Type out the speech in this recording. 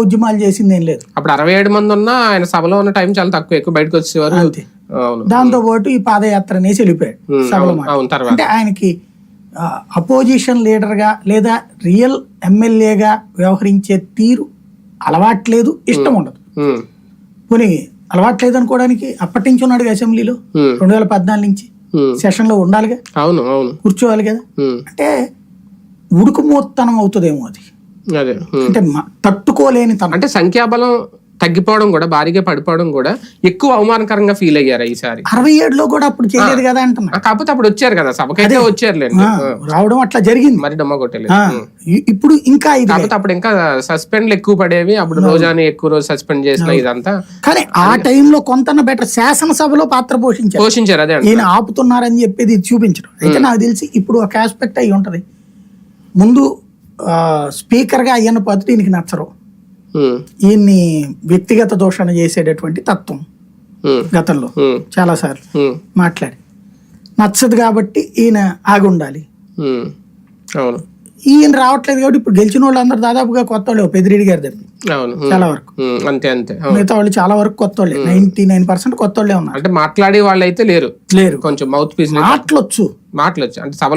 ఉద్యమాలు చేసింది ఏం లేదు. అప్పుడు అరవై ఏడు మంది ఉన్నా ఆయన సభలో ఉన్న టైం చాలా తక్కువ ఎక్కువ బయటకు వచ్చేవారు. అంతే. దాంతో పాటు ఈ పాదయాత్ర అనేసి వెళ్ళిపోయాడు సభలో అంటే ఆయనకి అపోజిషన్ లీడర్గా లేదా రియల్ ఎమ్మెల్యేగా వ్యవహరించే తీరు అలవాట్లేదు ఇష్టం ఉండదు. పోనీ అలవాట్లేదు అనుకోవడానికి అప్పటి నుంచి ఉన్నాడు అసెంబ్లీలో? రెండు వేల పద్నాలుగు నుంచి ఉమ్, సెషన్లో ఉండాలిగా? అవును అవును. కూర్చోవాలి కదా? అంటే ఉడుకుమోత్తనం అవుతుందేమో అది. అంటే మ- తట్టుకోలేని తనం అంటే సంఖ్యాబలం తగ్గిపోవడం కూడా భారీగా పడిపోవడం కూడా ఎక్కువ అవమానకరంగా ఫీల్ అయ్యారు ఈసారి. అరవై ఏడులో కూడా అప్పుడు చేయలేదు కదా అంటున్నా కాకపోతే అప్పుడు వచ్చారు కదా సభకైతే వచ్చారులేండి. రావడం అట్లా జరిగింది. మరి డమ్మ కొట్టలేదు ఇప్పుడు ఇంకా ఇది కాకపోతే అప్పుడు ఇంకా సస్పెండ్లు ఎక్కువ పడేవి అప్పుడు రోజాని ఎక్కువ రోజు సస్పెండ్ చేసిన ఇదంతా. కానీ ఆ టైంలో కొంత బెటర్ శాసనసభలో పాత్ర పోషించారు. పోషించారు అదే ఈయన ఆపుతున్నారని చెప్పేది చూపించడం. అయితే నాకు తెలిసి ఇప్పుడు ఒక ఆస్పెక్ట్ అయి ఉంటది. ముందు స్పీకర్గా అయ్యన్న పద్ధతి ఈయనకి నచ్చరు. ఈయన్ని వ్యక్తిగత దోషణ చేసేటటువంటి తత్వం గతంలో. ఉమ్, చాలాసార్లు ఉమ్, మాట్లాడి. నచ్చదు కాబట్టి ఈయన ఆగి ఉండాలి ఉమ్, అవును. ఈయన రావట్లేదు కాబట్టి ఇప్పుడు గెలిచిన వాళ్ళు అందరు దాదాపుగా కొత్త వాళ్ళు పెద్దిరెడ్డి గారి దగ్గర. చాలా వరకు. అంతే అంతే. మిగతా వాళ్ళు చాలా వరకు కొత్త వాళ్ళే. నైన్టీ నైన్ పర్సెంట్ కొత్త వాళ్ళే ఉన్నారు. అంటే మాట్లాడే వాళ్ళు అయితే లేరు. లేరు. కొంచెం మౌత్ పీస్ మాటలొచ్చు. మాటలు వచ్చి అంటే